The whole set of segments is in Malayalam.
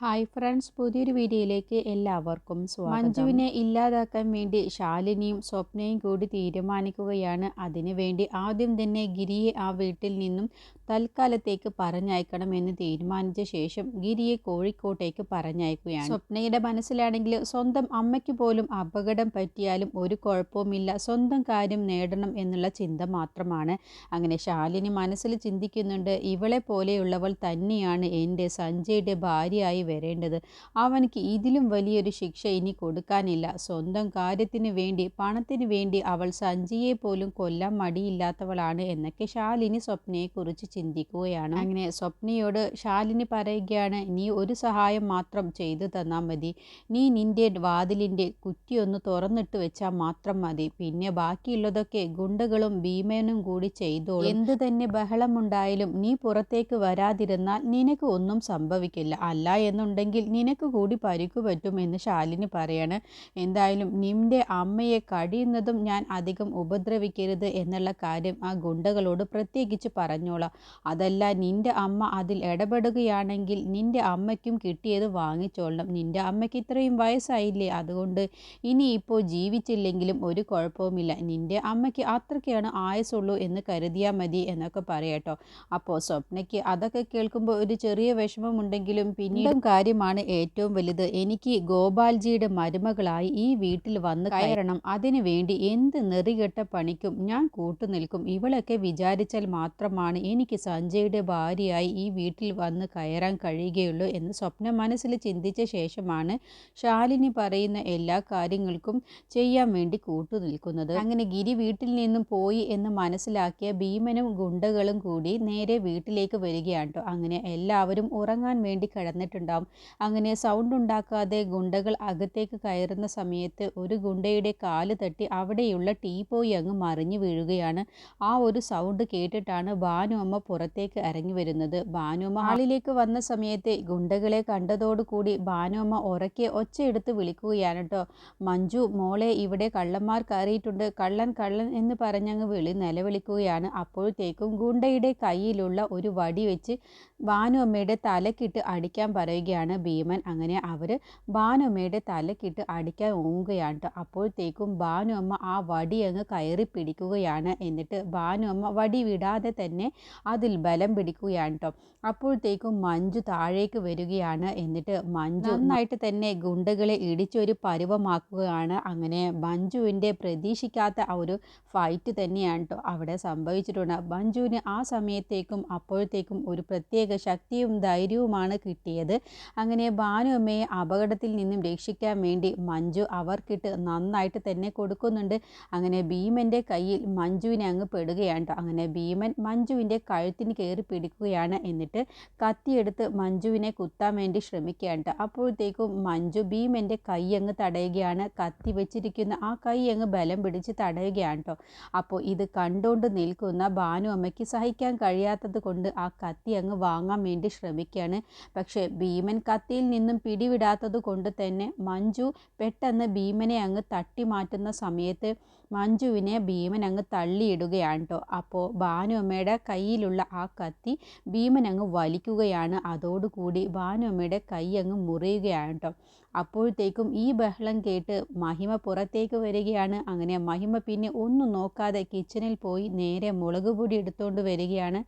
ഹായ് ഫ്രണ്ട്സ് പുതിയൊരു വീഡിയോയിലേക്ക് എല്ലാവർക്കും സ്വാഗതം. മഞ്ജുവിനെ ഇല്ലാതാക്കാൻ വേണ്ടി ശാലിനിയും സ്വപ്നയും കൂടി തീരുമാനിക്കുകയാണ്. അതിനുവേണ്ടി ആദ്യം തന്നെ ഗിരിയെ ആ വീട്ടിൽ നിന്നും തൽക്കാലത്തേക്ക് പറഞ്ഞയക്കണമെന്ന് തീരുമാനിച്ച ശേഷം ഗിരിയെ കോഴിക്കോട്ടേക്ക് പറഞ്ഞയക്കുകയാണ്. സ്വപ്നയുടെ മനസ്സിലാണെങ്കിൽ സ്വന്തം അമ്മയ്ക്ക് പോലും അപകടം പറ്റിയാലും ഒരു കുഴപ്പവുമില്ല. സ്വന്തം കാര്യം നേടണം എന്നുള്ള ചിന്ത മാത്രമാണ്. അങ്ങനെ ശാലിനി മനസ്സിൽ ചിന്തിക്കുന്നുണ്ട് ഇവളെ പോലെയുള്ളവൾ തന്നെയാണ് എന്റെ സഞ്ജയുടെ ഭാര്യയായി വരേണ്ടത്. അവനക്ക് ഇതിലും വലിയൊരു ശിക്ഷ ഇനി കൊടുക്കാനില്ല. സ്വന്തം കാര്യത്തിന് വേണ്ടി പണത്തിന് വേണ്ടി അവൾ സഞ്ജിയെ പോലും കൊല്ലാൻ മടിയില്ലാത്തവളാണ് എന്നൊക്കെ ശാലിനി സ്വപ്നയെക്കുറിച്ച് ചിന്തിക്കുകയാണ്. അങ്ങനെ സ്വപ്നയോട് ശാലിനി പറയുകയാണ് നീ ഒരു സഹായം മാത്രം ചെയ്തു തന്നാൽ മതി. നീ നിന്റെ വാതിലിന്റെ കുറ്റിയൊന്ന് തുറന്നിട്ട് വെച്ചാൽ മാത്രം മതി. പിന്നെ ബാക്കിയുള്ളതൊക്കെ ഗുണ്ടകളും ഭീമനും കൂടി ചെയ്തോളൂ. എന്ത് തന്നെ ബഹളമുണ്ടായാലും നീ പുറത്തേക്ക് വരാതിരുന്നാൽ നിനക്ക് ഒന്നും സംഭവിക്കില്ല. അല്ല എന്നുണ്ടെങ്കിൽ നിനക്ക് കൂടി പരിക്കു പറ്റുമെന്ന് ശാലിനി പറയാണ്. എന്തായാലും നിന്റെ അമ്മയെ കടിയുന്നതും ഞാൻ അധികം ഉപദ്രവിക്കരുത് എന്നുള്ള കാര്യം ആ ഗുണ്ടകളോട് പ്രത്യേകിച്ച് പറഞ്ഞോളാം. അതല്ല നിന്റെ അമ്മ അതിൽ ഇടപെടുകയാണെങ്കിൽ നിന്റെ അമ്മയ്ക്കും കിട്ടിയത് വാങ്ങിച്ചോളണം. നിന്റെ അമ്മയ്ക്ക് ഇത്രയും വയസ്സായില്ലേ? അതുകൊണ്ട് ഇനി ഇപ്പോൾ ജീവിച്ചില്ലെങ്കിലും ഒരു കുഴപ്പവുമില്ല. നിന്റെ അമ്മയ്ക്ക് അത്രയ്ക്കാണ് ആയുസുള്ളൂ എന്ന് കരുതിയാൽ മതി എന്നൊക്കെ പറയട്ടോ. അപ്പോൾ സ്വപ്നയ്ക്ക് അതൊക്കെ കേൾക്കുമ്പോൾ ഒരു ചെറിയ വിഷമമുണ്ടെങ്കിലും പിന്നീടും കാര്യമാണ് ഏറ്റവും വലുത്. എനിക്ക് ഗോപാൽജിയുടെ മരുമകളായി ഈ വീട്ടിൽ വന്ന് കയറണം. അതിനു വേണ്ടി എന്ത് നെറികെട്ട പണിക്കും ഞാൻ കൂട്ടുനിൽക്കും ഇവളൊക്കെ വിചാരിച്ചാൽ മാത്രമാണ് എനിക്ക് സഞ്ജയുടെ ഭാര്യയായി ഈ വീട്ടിൽ വന്ന് കയറാൻ കഴിയുകയുള്ളൂ എന്ന് സ്വപ്നം മനസ്സിൽ ചിന്തിച്ച ശേഷമാണ് ശാലിനി പറയുന്ന എല്ലാ കാര്യങ്ങൾക്കും ചെയ്യാൻ വേണ്ടി കൂട്ടുനിൽക്കുന്നത് അങ്ങനെ ഗിരി വീട്ടിൽ നിന്നും പോയി എന്ന് മനസ്സിലാക്കിയ ഭീമനും ഗുണ്ടകളും കൂടി നേരെ വീട്ടിലേക്ക് വരികയാണ് അങ്ങനെ എല്ലാവരും ഉറങ്ങാൻ വേണ്ടി കിടന്നിട്ടുണ്ടാവും. അങ്ങനെ സൗണ്ട് ഉണ്ടാക്കാതെ ഗുണ്ടകൾ അകത്തേക്ക് കയറുന്ന സമയത്ത് ഒരു ഗുണ്ടയുടെ കാൽ തട്ടി അവിടെയുള്ള ടീപ്പോയി അങ്ങ് മറിഞ്ഞു വീഴുകയാണ്. ആ ഒരു സൗണ്ട് കേട്ടിട്ടാണ് ഭാനുഅമ്മ പുറത്തേക്ക് ഇറങ്ങി വരുന്നത്. ഭാനുഅമ്മ ഹാളിലേക്ക് വന്ന സമയത്ത് ഗുണ്ടകളെ കണ്ടതോടുകൂടി ഭാനുഅമ്മ ഉറക്കെ ഒച്ചയെടുത്ത് വിളിക്കുകയാണ് കേട്ടോ മഞ്ജു മോളെ ഇവിടെ കള്ളന്മാർ കയറിയിട്ടുണ്ട് കള്ളൻ കള്ളൻ എന്ന് പറഞ്ഞങ്ങ് വിളി നിലവിളിക്കുകയാണ്. അപ്പോഴത്തേക്കും ഗുണ്ടയുടെ കയ്യിലുള്ള ഒരു വടി വെച്ച് ഭാനുഅമ്മയുടെ തലക്കിട്ട് അടിക്കാൻ പറയുകയാണ് ഭീമൻ. അങ്ങനെ അവർ ഭാനുമ്മയുടെ തലക്കിട്ട് അടിക്കാൻ ഓങ്ങുകയാണ് കേട്ടോ അപ്പോഴത്തേക്കും ഭാനുമ്മ ആ വടി അങ്ങ് കയറി പിടിക്കുകയാണ്. എന്നിട്ട് ഭാനുമ്മ വടി വിടാതെ തന്നെ അതിൽ ബലം പിടിക്കുകയാണ് കേട്ടോ അപ്പോഴത്തേക്കും മഞ്ജു താഴേക്ക് വരികയാണ്. എന്നിട്ട് മഞ്ജു നന്നായിട്ട് തന്നെ ഗുണ്ടകളെ ഇടിച്ചൊരു പരുവമാക്കുകയാണ്. അങ്ങനെ മഞ്ജുവിന്റെ പ്രതീക്ഷിക്കാത്ത ആ ഒരു ഫൈറ്റ് തന്നെയാണ് കേട്ടോ അവിടെ സംഭവിച്ചിട്ടുണ്ട്. മഞ്ജുവിന് ആ സമയത്തേക്കും അപ്പോഴത്തേക്കും ഒരു പ്രത്യേക ശക്തിയും ധൈര്യവുമാണ് കിട്ടിയത്. അങ്ങനെ ഭാനുഅമ്മയെ അപകടത്തിൽ നിന്നും രക്ഷിക്കാൻ വേണ്ടി മഞ്ജു അവർക്കിട്ട് നന്നായിട്ട് തന്നെ കൊടുക്കുന്നുണ്ട്. അങ്ങനെ ഭീമന്റെ കയ്യിൽ മഞ്ജുവിനെ അങ്ങ് പെടുകയാണ്. അങ്ങനെ ഭീമൻ മഞ്ജുവിന്റെ കഴുത്തിന് കയറി പിടിക്കുകയാണ്. എന്നിട്ട് കത്തിയെടുത്ത് മഞ്ജുവിനെ കുത്താൻ വേണ്ടി ശ്രമിക്കുകയാണ്. അപ്പോഴത്തേക്കും മഞ്ജു ഭീമന്റെ കൈ അങ്ങ് തടയുകയാണ്. കത്തി വെച്ചിരിക്കുന്ന ആ കൈ അങ്ങ് ബലം പിടിച്ച് തടയുകയാണ് കേട്ടോ അപ്പോൾ ഇത് കണ്ടുകൊണ്ട് നിൽക്കുന്ന ഭാനു അമ്മയ്ക്ക് സഹിക്കാൻ കഴിയാത്തത് കൊണ്ട് ആ കത്തി അങ്ങ് വാങ്ങാൻ വേണ്ടി ശ്രമിക്കുകയാണ്. പക്ഷേ ഭീമൻ കത്തിയിൽ നിന്നും പിടിവിടാത്തത് കൊണ്ട് തന്നെ മഞ്ജു പെട്ടെന്ന് ഭീമനെ അങ്ങ് തട്ടി മാറ്റുന്ന സമയത്ത് മഞ്ജുവിനെ ഭീമൻ അങ്ങ് തള്ളിയിടുകയാണ് കേട്ടോ അപ്പോൾ ഭാനുഅമ്മയുടെ കയ്യിലുള്ള ആ കത്തി ഭീമൻ അങ്ങ് വലിക്കുകയാണ്. അതോടുകൂടി ഭാനുഅമ്മയുടെ കൈ അങ്ങ് മുറിയുകയാണ് കേട്ടോ അപ്പോഴത്തേക്കും ഈ ബഹളം കേട്ട് മഹിമ പുറത്തേക്ക് വരികയാണ്. അങ്ങനെ മഹിമ പിന്നെ ഒന്നും നോക്കാതെ കിച്ചണിൽ പോയി നേരെ മുളക് പൊടി എടുത്തുകൊണ്ട് വരികയാണ്.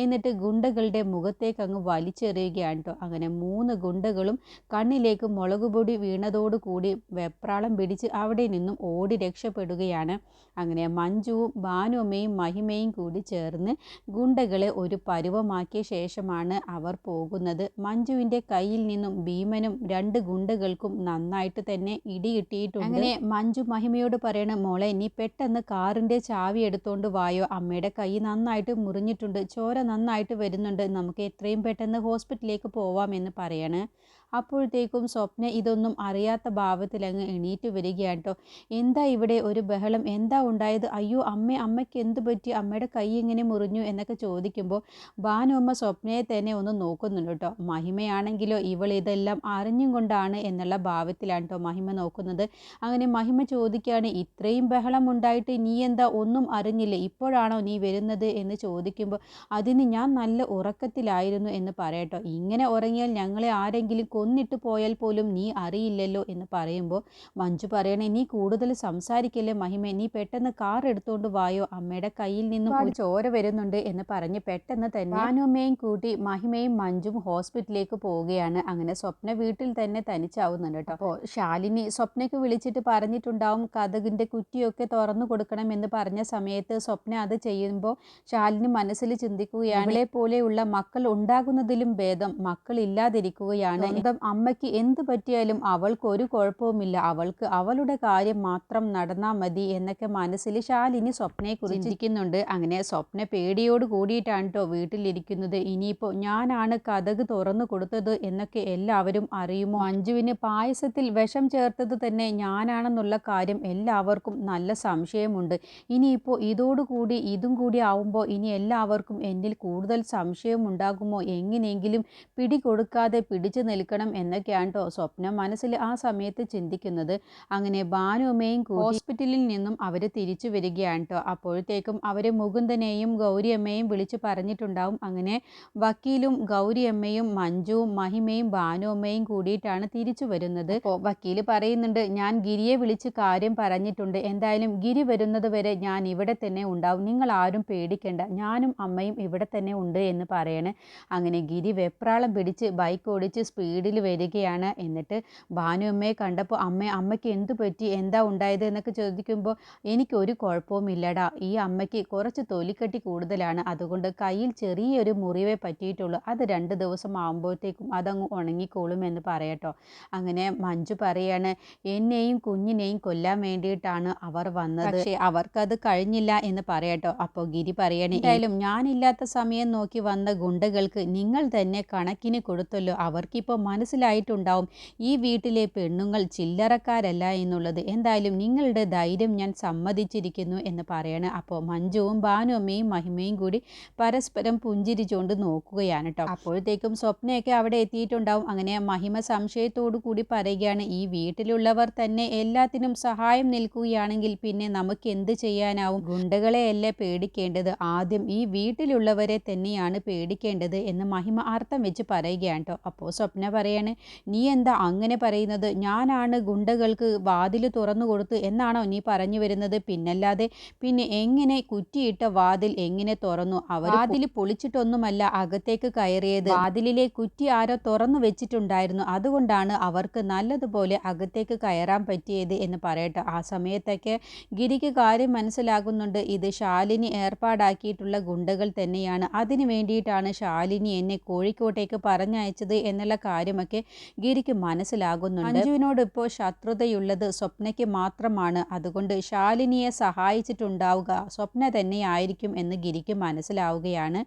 എന്നിട്ട് ഗുണ്ടകളുടെ മുഖത്തേക്ക് അങ്ങ് വലിച്ചെറിയുകയാണ് കേട്ടോ അങ്ങനെ മൂന്ന് ഗുണ്ടകളും കണ്ണിലേക്ക് മുളക് പൊടി വീണതോടുകൂടി വെപ്രാളം പിടിച്ച് അവിടെ നിന്നും ഓടി രക്ഷപ്പെടുകയാണ്. അങ്ങനെ മഞ്ജുവും ഭാനുമ്മയും മഹിമയും കൂടി ചേർന്ന് ഗുണ്ടകളെ ഒരു പരുവമാക്കിയ ശേഷമാണ് അവർ പോകുന്നത്. മഞ്ജുവിന്റെ കയ്യിൽ നിന്നും ഭീമനും രണ്ട് ഗുണ്ടകൾക്കും നന്നായിട്ട് തന്നെ ഇടി കിട്ടിയിട്ടുണ്ട്. അങ്ങനെ മഞ്ജു മഹിമയോട് പറയണ മോളെ നീ പെട്ടെന്ന് കാറിന്റെ ചാവി എടുത്തോണ്ട് വായോ? അമ്മയുടെ കൈ നന്നായിട്ട് മുറിഞ്ഞിട്ടുണ്ട്. ചോര നന്നായിട്ട് വരുന്നുണ്ട്. നമുക്ക് എത്രയും പെട്ടെന്ന് ഹോസ്പിറ്റലിലേക്ക് പോവാമെന്ന് പറയണേ. അപ്പോഴത്തേക്കും സ്വപ്ന ഇതൊന്നും അറിയാത്ത ഭാവത്തിൽ അങ്ങ് എണീറ്റ് വരികയാണ് കേട്ടോ എന്താ ഇവിടെ ഒരു ബഹളം? എന്താ ഉണ്ടായത്? അയ്യോ അമ്മ അമ്മയ്ക്ക് എന്ത് പറ്റി? അമ്മയുടെ കൈ എങ്ങനെ മുറിഞ്ഞു എന്നൊക്കെ ചോദിക്കുമ്പോൾ ഭാനുമ്മ സ്വപ്നയെ തന്നെ ഒന്ന് നോക്കുന്നുണ്ട് കേട്ടോ മഹിമയാണെങ്കിലോ ഇവൾ ഇതെല്ലാം അറിഞ്ഞും കൊണ്ടാണ് എന്നുള്ള ഭാവത്തിലാണ് കേട്ടോ മഹിമ നോക്കുന്നത്. അങ്ങനെ മഹിമ ചോദിക്കുകയാണ് ഇത്രയും ബഹളം ഉണ്ടായിട്ട് നീ എന്താ ഒന്നും അറിഞ്ഞില്ല? ഇപ്പോഴാണോ നീ വരുന്നത് എന്ന് ചോദിക്കുമ്പോൾ അതിന് ഞാൻ നല്ല ഉറക്കത്തിലായിരുന്നു എന്ന് പറയട്ടോ ഇങ്ങനെ ഉറങ്ങിയാൽ ഞങ്ങളെ ആരെങ്കിലും കൊന്നിട്ട് പോയാൽ പോലും നീ അറിയില്ലല്ലോ എന്ന് പറയുമ്പോൾ മഞ്ജു പറയണേ നീ കൂടുതൽ സംസാരിക്കല്ലേ മഹിമ? നീ പെട്ടെന്ന് കാർ എടുത്തുകൊണ്ട് വായോ? അമ്മയുടെ കയ്യിൽ നിന്ന് ഒരു ചോര വരുന്നുണ്ട് എന്ന് പറഞ്ഞ് പെട്ടെന്ന് തന്നെ ഭാനുമ്മയും കൂട്ടി മഹിമയും മഞ്ജും ഹോസ്പിറ്റലിലേക്ക് പോവുകയാണ്. അങ്ങനെ സ്വപ്ന വീട്ടിൽ തന്നെ തനിച്ചാവുന്നുണ്ട് കേട്ടോ. അപ്പോൾ ശാലിനി സ്വപ്നയ്ക്ക് വിളിച്ചിട്ട് പറഞ്ഞിട്ടുണ്ടാവും കഥകിന്റെ കുറ്റിയൊക്കെ തുറന്നു കൊടുക്കണം എന്ന് പറഞ്ഞ സമയത്ത് സ്വപ്ന അത് ചെയ്യുമ്പോൾ ശാലിനി മനസ്സിൽ ചിന്തിക്കുകയാണ് അവളെ പോലെയുള്ള മക്കൾ ഉണ്ടാകുന്നതിലും ഭേദം മക്കൾ ഇല്ലാതിരിക്കുകയാണ് സ്വന്തം അമ്മയ്ക്ക് എന്ത് പറ്റിയാലും അവൾക്ക് ഒരു കുഴപ്പവുമില്ല. അവൾക്ക് അവളുടെ കാര്യം മാത്രം നടന്നാൽ മതി എന്നൊക്കെ മനസ്സിൽ ശാലിനി സ്വപ്നയെ കുറിച്ചിരിക്കുന്നുണ്ട് അങ്ങനെ സ്വപ്ന പേടിയോട് കൂടിയിട്ടാണ് കേട്ടോ വീട്ടിലിരിക്കുന്നത്. ഇനിയിപ്പോൾ ഞാനാണ് കഥക് തുറന്നു കൊടുത്തത് എന്നൊക്കെ എല്ലാവരും അറിയുമോ? അഞ്ജുവിന് പായസത്തിൽ വിഷം ചേർത്തത് തന്നെ ഞാനാണെന്നുള്ള കാര്യം എല്ലാവർക്കും നല്ല സംശയമുണ്ട്. ഇനിയിപ്പോൾ ഇതോടുകൂടി ഇതും കൂടി ആവുമ്പോൾ ഇനി എല്ലാവർക്കും എന്നിൽ കൂടുതൽ സംശയം ഉണ്ടാകുമോ എങ്ങനെയെങ്കിലും പിടികൊടുക്കാതെ പിടിച്ചു നിൽക്കണം എന്നൊക്കെയാണ് കേട്ടോ സ്വപ്നം മനസ്സിൽ ആ സമയത്ത് ചിന്തിക്കുന്നത്. അങ്ങനെ ഭാനുമ്മയും ഹോസ്പിറ്റലിൽ നിന്നും അവർ തിരിച്ചു വരികയാണ് കേട്ടോ അപ്പോഴത്തേക്കും അവർ മുകുന്ദനെയും ഗൗരിയമ്മയും വിളിച്ചു പറഞ്ഞിട്ടുണ്ടാവും. അങ്ങനെ വക്കീലും ഗൗരിയമ്മയും മഞ്ജുവും മഹിമയും ഭാനുമ്മയും കൂടിയിട്ടാണ് തിരിച്ചു വരുന്നത്. വക്കീൽ പറയുന്നുണ്ട് ഞാൻ ഗിരിയെ വിളിച്ച് കാര്യം പറഞ്ഞിട്ടുണ്ട്. എന്തായാലും ഗിരി വരുന്നത് വരെ ഞാൻ ഇവിടെ തന്നെ ഉണ്ടാവും. നിങ്ങൾ ആരും പേടിക്കേണ്ട. ഞാനും അമ്മയും ഇവിടെ തന്നെ ഉണ്ട് എന്ന് പറയണേ. അങ്ങനെ ഗിരി വെപ്രാളം പിടിച്ച് ബൈക്ക് ഓടിച്ച് സ്പീഡിൽ വരികയാണ്. എന്നിട്ട് ഭാനു അമ്മയെ കണ്ടപ്പോൾ അമ്മ അമ്മയ്ക്ക് എന്തു പറ്റി? എന്താ ഉണ്ടായത്? എന്നൊക്കെ ചോദിക്കുമ്പോൾ എനിക്കൊരു കുഴപ്പവുമില്ലടാ. ഈ അമ്മയ്ക്ക് കുറച്ച് തൊലിക്കെട്ടി കൂടുതലാണ്. അതുകൊണ്ട് കയ്യിൽ ചെറിയൊരു മുറിവേ പറ്റിയിട്ടുള്ളൂ. അത് രണ്ട് ദിവസം ആകുമ്പോഴത്തേക്കും അതങ്ങ് ഉണങ്ങിക്കോളും എന്ന് പറയട്ടോ. അങ്ങനെ മഞ്ജു പറയാണ് എന്നെയും കുഞ്ഞിനെയും കൊല്ലാൻ വേണ്ടിയിട്ടാണ് അവർ വന്നത്. പക്ഷേ അവർക്കത് കഴിഞ്ഞില്ല എന്ന് പറയട്ടോ. അപ്പോൾ ഗിരി പറയണേ എന്തായാലും ഞാനില്ലാത്ത സമയം നോക്കി വന്ന ഗുണ്ടകൾക്ക് നിങ്ങൾ തന്നെ കണക്കിന് കൊടുത്തല്ലോ. അവർക്കിപ്പോൾ മനസ്സിലായിട്ടുണ്ടാവും. ഈ വീട്ടിലെ പെണ്ണുങ്ങൾ ചില്ലറക്കാരല്ല എന്നുള്ളത്. എന്തായാലും നിങ്ങളുടെ ധൈര്യം ഞാൻ സമ്മതിച്ചിരിക്കുന്നു എന്ന് പറയണം. അപ്പോൾ മഞ്ജുവും ഭാനുവമ്മയും മഹിമയും കൂടി പരസ്പരം പുഞ്ചിരിച്ചുകൊണ്ട് നോക്കുകയാണ് കേട്ടോ അപ്പോഴത്തേക്കും സ്വപ്നയൊക്കെ അവിടെ എത്തിയിട്ടുണ്ടാവും. അങ്ങനെ മഹിമ സംശയത്തോടു കൂടി പറയുകയാണ് ഈ വീട്ടിലുള്ളവർ തന്നെ എല്ലാത്തിനും സഹായം നിൽക്കുകയാണെങ്കിൽ പിന്നെ നമുക്ക് എന്ത് ചെയ്യാനാവും? ഗുണ്ടകളെയല്ലേ പേടിക്കേണ്ടത്? ആദ്യം ഈ വീട്ടിലുള്ളവരെ തന്നെയാണ് പേടിക്കേണ്ടത് എന്ന് മഹിമ അർത്ഥം വെച്ച് പറയുകയാണ് കേട്ടോ അപ്പോൾ സ്വപ്ന പറയാണ് നീ എന്താ അങ്ങനെ പറയുന്നത്? ഞാനാണ് ഗുണ്ടകൾക്ക് വാതിൽ തുറന്നു കൊടുത്ത് എന്നാണോ നീ പറഞ്ഞു വരുന്നത്? പിന്നല്ലാതെ പിന്നെ എങ്ങനെ കുറ്റിയിട്ട വാതിൽ എങ്ങനെ തുറന്നു? അവർ വാതിൽ പൊളിച്ചിട്ടൊന്നുമല്ല അകത്തേക്ക് കയറിയത്. വാതിലിലെ കുറ്റി ആരോ തുറന്നു വെച്ചിട്ടുണ്ടായിരുന്നു. അതുകൊണ്ടാണ് അവർക്ക് നല്ലതുപോലെ അകത്തേക്ക് കയറാൻ പറ്റിയത് എന്ന് പറയട്ടെ. ആ സമയത്തൊക്കെ ഗിരിക്ക് കാര്യം മനസ്സിലാകുന്നുണ്ട്. ഇത് ശാലിനി ഏർപ്പാടാക്കിയിട്ടുള്ള ഗുണ്ടകൾ തന്നെയാണ്. അതിനു വേണ്ടിയിട്ടാണ് ശാലിനി എന്നെ കോഴിക്കോട്ടേക്ക് പറഞ്ഞയച്ചത് എന്നുള്ള കാര്യമൊക്കെ ഗിരിക്ക് മനസ്സിലാകുന്നുണ്ട്. മഞ്ജുവിനോട് ഇപ്പോൾ ശത്രുതയുള്ളത് സ്വപ്നയ്ക്ക് മാത്രമാണ്. അതുകൊണ്ട് ശാലിനിയെ സഹായിച്ചിട്ടുണ്ടാവുക. സ്വപ്ന തന്നെയായിരിക്കും എന്ന് ഗിരിക്ക് മനസ്സിലാവുകയാണ്.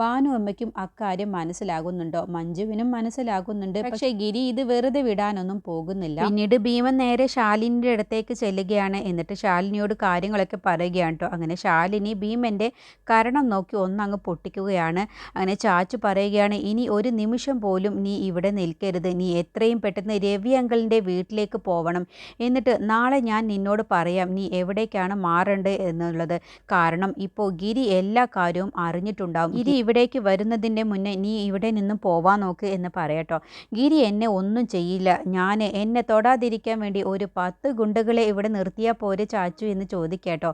ഭാനു അമ്മയ്ക്കും അക്കാര്യം മനസ്സിലാകുന്നുണ്ടോ? മഞ്ജുവിനും മനസ്സിലാകുന്നുണ്ട്. പക്ഷേ ഗിരി ഇത് വെറുതെ വിടാനൊന്നും പോകുന്നില്ല. പിന്നീട് ഭീമൻ നേരെ ശാലിനിയുടെ അടുത്തേക്ക് ചെല്ലുകയാണ്. എന്നിട്ട് ശാലിനിയോട് കാര്യങ്ങളൊക്കെ പറയുകയാണ് കേട്ടോ. അങ്ങനെ ശാലിനി ഭീമന്റെ കരണം നോക്കി ഒന്നങ്ങ് പൊട്ടിക്കുകയാണ്. അങ്ങനെ ചാച്ചു പറയുകയാണ് ഇനി ഒരു നിമിഷം പോലും നീ ഇവിടെ നിൽക്കരുത്. നീ എത്രയും പെട്ടെന്ന് രവി അങ്കിളിന്റെ വീട്ടിലേക്ക് പോവണം. എന്നിട്ട് നാളെ ഞാൻ നിന്നോട് പറയാം നീ എവിടേക്കാണ് മാറേണ്ടത് എന്നുള്ളത്. കാരണം ഇപ്പോൾ ഗിരി എല്ലാ കാര്യവും അറിഞ്ഞിട്ടുണ്ടാവും. ഗിരി ഇവിടേക്ക് വരുന്നതിന്റെ മുന്നേ നീ ഇവിടെ നിന്നും പോവാൻ നോക്ക് എന്ന് പറയട്ടോ. ഗിരി എന്നെ ഒന്നും ചെയ്യില്ല. ഞാൻ എന്നെ തൊടാതിരിക്കാൻ വേണ്ടി ഒരു പത്ത് ഗുണ്ടകളെ ഇവിടെ നിർത്തിയാൽ പോരെ ചാച്ചു എന്ന് ചോദിക്കട്ടോ.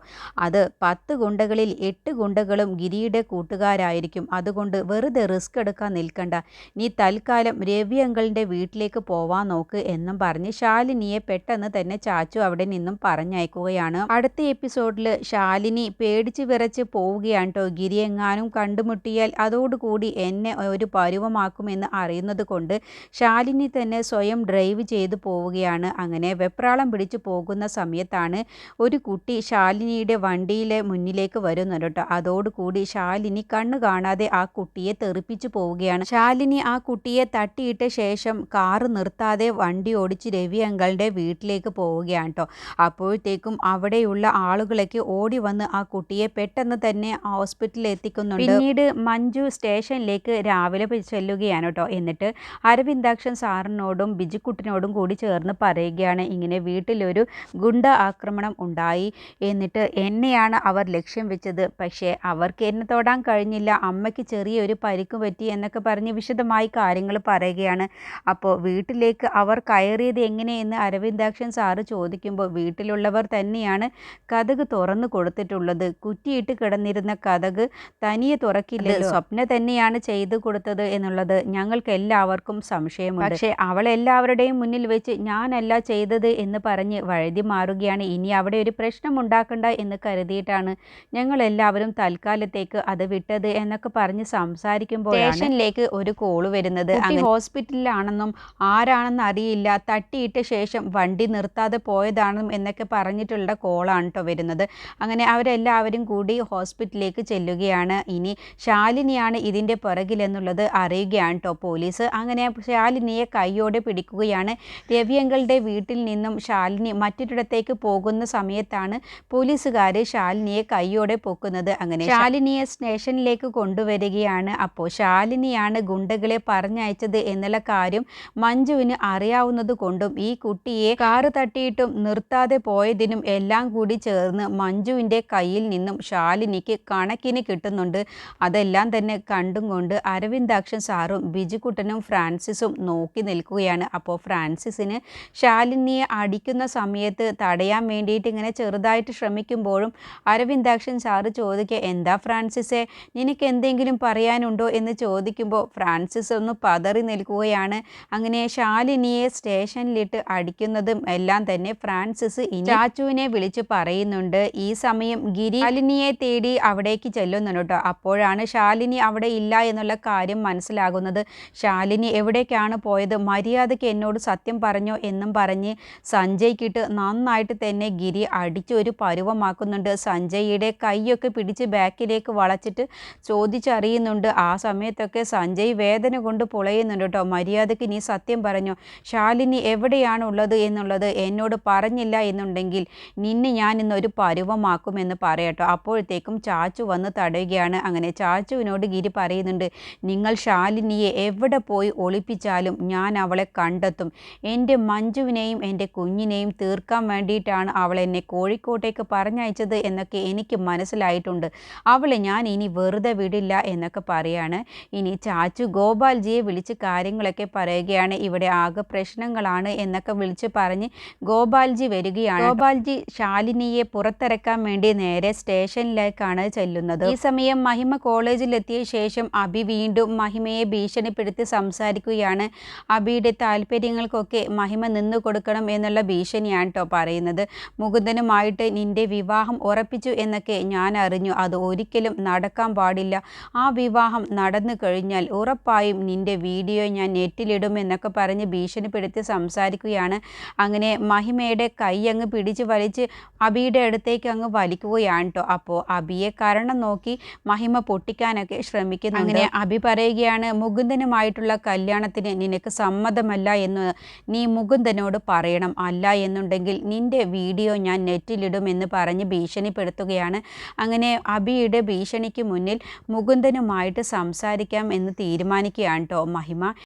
അത് പത്ത് ഗുണ്ടകളിൽ എട്ട് ഗുണ്ടകളും ഗിരിയുടെ കൂട്ടുകാരായിരിക്കും. അതുകൊണ്ട് വെറുതെ റിസ്ക് എടുക്കാൻ നിൽക്കണ്ട. നീ തൽക്കാലം രവി അങ്കിളിന്റെ വീട്ടിലേക്ക് പോവാൻ നോക്ക് എന്നും പറഞ്ഞ് ശാലിനിയെ പെട്ടെന്ന് തന്നെ ചാച്ചു അവിടെ നിന്നും പറഞ്ഞയക്കുകയാണ്. അടുത്ത എപ്പിസോഡിൽ ശാലിനി പേടിച്ച് വിറച്ച് പോവുകയാണ് കേട്ടോ ഗിരിയെങ്ങാനും കണ്ടുമുട്ടിയാൽ അതോടുകൂടി എന്നെ ഒരു പരുവമാക്കുമെന്ന് അറിയുന്നത് കൊണ്ട് ശാലിനി തന്നെ സ്വയം ഡ്രൈവ് ചെയ്ത് പോവുകയാണ്. അങ്ങനെ വെപ്രാളം പിടിച്ചു പോകുന്ന സമയത്താണ് ഒരു കുട്ടി ശാലിനിയുടെ വണ്ടിയിലെ മുന്നിലേക്ക് വരുന്നുണ്ട് കേട്ടോ അതോടുകൂടി ശാലിനി കണ്ണു കാണാതെ ആ കുട്ടിയെ തെറിപ്പിച്ചു പോവുകയാണ്. ശാലിനി ആ കുട്ടിയെ തട്ടിയിട്ട ശേഷം കാറ് നിർത്താതെ വണ്ടി ഓടിച്ച് രവി അങ്കളുടെ വീട്ടിലേക്ക് പോവുകയാണ് കേട്ടോ അപ്പോഴത്തേക്കും അവിടെയുള്ള ആളുകളൊക്കെ ഓടി വന്ന് ആ കുട്ടിയെ പെട്ടെന്ന് തന്നെ ഹോസ്പിറ്റലിൽ എത്തിക്കുന്നുണ്ട്. പിന്നീട് മഞ്ജു സ്റ്റേഷനിലേക്ക് രാവിലെ ചെല്ലുകയാണ് കേട്ടോ എന്നിട്ട് അരവിന്ദാക്ഷൻ സാറിനോടും ബിജുക്കുട്ടിനോടും കൂടി ചേർന്ന് പറയുകയാണ് ഇങ്ങനെ വീട്ടിലൊരു ഗുണ്ട ആക്രമണം ഉണ്ടായി. എന്നിട്ട് എന്നെയാണ് അവർ ലക്ഷ്യം വെച്ചത്. പക്ഷേ അവർക്ക് എന്നെ തൊടാൻ കഴിഞ്ഞില്ല. അമ്മയ്ക്ക് ചെറിയൊരു പരിക്ക് പറ്റി എന്നൊക്കെ പറഞ്ഞ് വിശദമായി കാര്യങ്ങൾ പറയുകയാണ്. അപ്പോൾ വീട്ടിലേക്ക് അവർ കയറിയത് എങ്ങനെയെന്ന് അരവിന്ദാക്ഷൻ സാറ് ചോദിക്കുമ്പോൾ വീട്ടിലുള്ളവർ തന്നെയാണ് കഥക് തുറന്നു കൊടുത്തിട്ടുള്ളത്. കുറ്റിയിട്ട് കിടന്നിരുന്ന കഥക് തനിയെ തുറക്കില്ലല്ലോ. സ്വപ്ന തന്നെയാണ് ചെയ്തു കൊടുത്തത് എന്നുള്ളത് ഞങ്ങൾക്ക് എല്ലാവർക്കും സംശയമുണ്ട്. പക്ഷേ അവളെല്ലാവരുടെയും മുന്നിൽ വെച്ച് ഞാനല്ല ചെയ്തത് എന്ന് പറഞ്ഞ് വഴുതി മാറുകയാണ്. ഇനി അവിടെ ഒരു പ്രശ്നം ഉണ്ടാക്കണ്ട എന്ന് കരുതിയിട്ടാണ് ഞങ്ങൾ എല്ലാവരും തൽക്കാലത്തേക്ക് അത് വിട്ടത് എന്നൊക്കെ പറഞ്ഞ് സംസാരിക്കുമ്പോൾ സ്റ്റേഷനിലേക്ക് ഒരു കോൾ വരുന്നത്. ഹോസ്പിറ്റലിലാണെന്നും ആരാണെന്ന് അറിയില്ല. തട്ടിയിട്ട ശേഷം വണ്ടി നിർത്താതെ പോയതാണെന്നും എന്നൊക്കെ പറഞ്ഞിട്ടുള്ള കോളാണ് കേട്ടോ വരുന്നത്. അങ്ങനെ അവരെല്ലാവരും കൂടി ഹോസ്പിറ്റലിലേക്ക് ചെല്ലുകയാണ്. ഇനി ശാലിനിയാണ് ഇതിന്റെ പുറകിലെന്നുള്ളത് അറിയുകയാണ് കേട്ടോ പോലീസ്. അങ്ങനെ ശാലിനിയെ കൈയോടെ പിടിക്കുകയാണ്. രവിയങ്കളുടെ വീട്ടിൽ നിന്നും ശാലിനി മറ്റൊരിടത്തേക്ക് പോകുന്ന സമയത്താണ് പോലീസുകാർ ശാലിനിയെ കൈയോടെ പൊക്കുന്നത്. അങ്ങനെ ശാലിനിയെ സ്റ്റേഷനിലേക്ക് കൊണ്ടുവരികയാണ്. അപ്പോൾ ശാലിനിയാണ് ഗുണ്ടകളെ പറഞ്ഞയച്ചത് എന്നുള്ള കാര്യം മഞ്ജുവിന് അറിയാവുന്നത് കൊണ്ടും ഈ കുട്ടിയെ കാറ് തട്ടിയിട്ടും നിർത്താതെ പോയതിനും എല്ലാം കൂടി ചേർന്ന് മഞ്ജുവിന്റെ കയ്യിൽ നിന്നും ശാലിനിക്ക് കണക്കിന് കിട്ടുന്നുണ്ട്. അതെല്ലാം തന്നെ കണ്ടും കൊണ്ട് അരവിന്ദാക്ഷൻ സാറും ബിജുകുട്ടനും ഫ്രാൻസിസും നോക്കി നിൽക്കുകയാണ്. അപ്പോൾ ഫ്രാൻസിസിന് ശാലിനിയെ അടിക്കുന്ന സമയത്ത് തടയാൻ വേണ്ടിയിട്ട് ഇങ്ങനെ ചെറുതായിട്ട് ശ്രമിക്കുമ്പോഴും അരവിന്ദാക്ഷൻ സാറ് ചോദിക്കുക എന്താ ഫ്രാൻസിസെ നിനക്ക് എന്തെങ്കിലും പറയാനുണ്ടോ? എന്ന് ചോദിക്കുമ്പോൾ ഫ്രാൻസിസ് ഒന്ന് പതറി നിൽക്കുകയാണ്. അങ്ങനെ ശാലിനിയെ സ്റ്റേഷനിലിട്ട് അടിക്കുന്നതും എല്ലാം തന്നെ ഫ്രാൻസിസ് ചാച്ചുവിനെ വിളിച്ച് പറയുന്നുണ്ട്. ഈ സമയം ഗിരി ശാലിനിയെ തേടി അവിടേക്ക് ചെല്ലുന്നുണ്ട് കേട്ടോ. അപ്പോഴാണ് ശാലിനി അവിടെ ഇല്ല എന്നുള്ള കാര്യം മനസ്സിലാകുന്നത്. ശാലിനി എവിടേക്കാണ് പോയത്? മര്യാദയ്ക്ക് എന്നോട് സത്യം പറഞ്ഞോ എന്നും പറഞ്ഞ് സഞ്ജയ്ക്കിട്ട് നന്നായിട്ട് തന്നെ ഗിരി അടിച്ചൊരു പരുവമാക്കുന്നുണ്ട്. സഞ്ജയ്യുടെ കൈയൊക്കെ പിടിച്ച് ബാക്കിലേക്ക് വളച്ചിട്ട് ചോദിച്ചറിയുന്നുണ്ട്. ആ സമയത്തൊക്കെ സഞ്ജയ് വേദന കൊണ്ട് പൊളയുന്നുണ്ട് കേട്ടോ. മര്യാദയ്ക്ക് നീ സത്യം പറഞ്ഞു? ശാലിനി എവിടെയാണ് ഉള്ളത് എന്നുള്ളത് എന്നോട് പറഞ്ഞില്ല എന്നുണ്ടെങ്കിൽ നിന്നെ ഞാൻ ഇന്നൊരു പരുവമാക്കുമെന്ന് പറയട്ടോ അപ്പോഴത്തേക്കും ചാച്ചു വന്ന് തടയുകയാണ്. അങ്ങനെ ചാച്ചുവിനോട് ഗിരി പറയുന്നുണ്ട് നിങ്ങൾ ശാലിനിയെ എവിടെ പോയി ഒളിപ്പിച്ചാലും ഞാൻ അവളെ കണ്ടെത്തും. എന്റെ മഞ്ജുവിനെയും എന്റെ കുഞ്ഞിനെയും തീർക്കാൻ വേണ്ടിയിട്ടാണ് അവൾ എന്നെ കോഴിക്കോട്ടേക്ക് പറഞ്ഞയച്ചത് എന്നൊക്കെ എനിക്ക് മനസ്സിലായിട്ടുണ്ട്. അവളെ ഞാൻ ഇനി വെറുതെ വിടില്ല എന്നൊക്കെ പറയാണ്. ഇനി ചാച്ചു ഗോപാൽജിയെ വിളിച്ച് കാര്യങ്ങളൊക്കെ പറയുകയാണ്. ഇവിടെ ആകെ പ്രശ്നങ്ങളാണ് എന്നൊക്കെ വിളിച്ച് പറഞ്ഞ് ഗോപാൽജി വരികയാണ്. ഗോപാൽജി ശാലിനിയെ പുറത്തിറക്കാൻ വേണ്ടി നേരെ സ്റ്റേഷനിലേക്കാണ് ചെല്ലുന്നത്. ഈ സമയം മഹിമ കോളേജിലെത്തിയ ശേഷം അബി വീണ്ടും മഹിമയെ ഭീഷണിപ്പെടുത്തി സംസാരിക്കുകയാണ്. അബിയുടെ താല്പര്യങ്ങൾക്കൊക്കെ മഹിമ നിന്നു കൊടുക്കണം എന്നുള്ള ഭീഷണിയാണ് കേട്ടോ പറയുന്നത്. മുകുന്ദനുമായിട്ട് നിന്റെ വിവാഹം ഉറപ്പിച്ചു എന്നൊക്കെ ഞാൻ അറിഞ്ഞു. അത് ഒരിക്കലും നടക്കാൻ പാടില്ല. ആ വിവാഹം നടന്നു കഴിഞ്ഞാൽ ഉറപ്പായും നിന്റെ വീഡിയോ ഞാൻ നെറ്റിലിടും എന്നൊക്കെ പറഞ്ഞ് ഭീഷണിപ്പെടുത്തി സംസാരിക്കുകയാണ്. അങ്ങനെ മഹിമയുടെ കൈ അങ്ങ് പിടിച്ച് വലിച്ച് അബിയുടെ അടുത്തേക്ക് അങ്ങ് വലിക്കുകയാണ് കേട്ടോ അപ്പോൾ അബിയെ കാരണം നോക്കി മഹിമ പൊട്ടിക്കാനൊക്കെ ശ്രമിക്കുന്നു അങ്ങനെ അബി പറയുകയാണ് മുകുന്ദനുമായിട്ടുള്ള കല്യാണത്തിന് നിനക്ക് സമ്മതമല്ല എന്ന് നീ മുകുന്ദനോട് പറയണം. അല്ല എന്നുണ്ടെങ്കിൽ നിന്റെ വീഡിയോ ഞാൻ നെറ്റിലിടും എന്ന് പറഞ്ഞ് ഭീഷണിപ്പെടുത്തുകയാണ്. അങ്ങനെ അബിയുടെ ഭീഷണിക്ക് മുന്നിൽ മുകുന്ദനുമായിട്ട് സംസാരിക്കാം എന്ന് തീരുമാനിക്കുകയാണ് കേട്ടോ മഹിമ.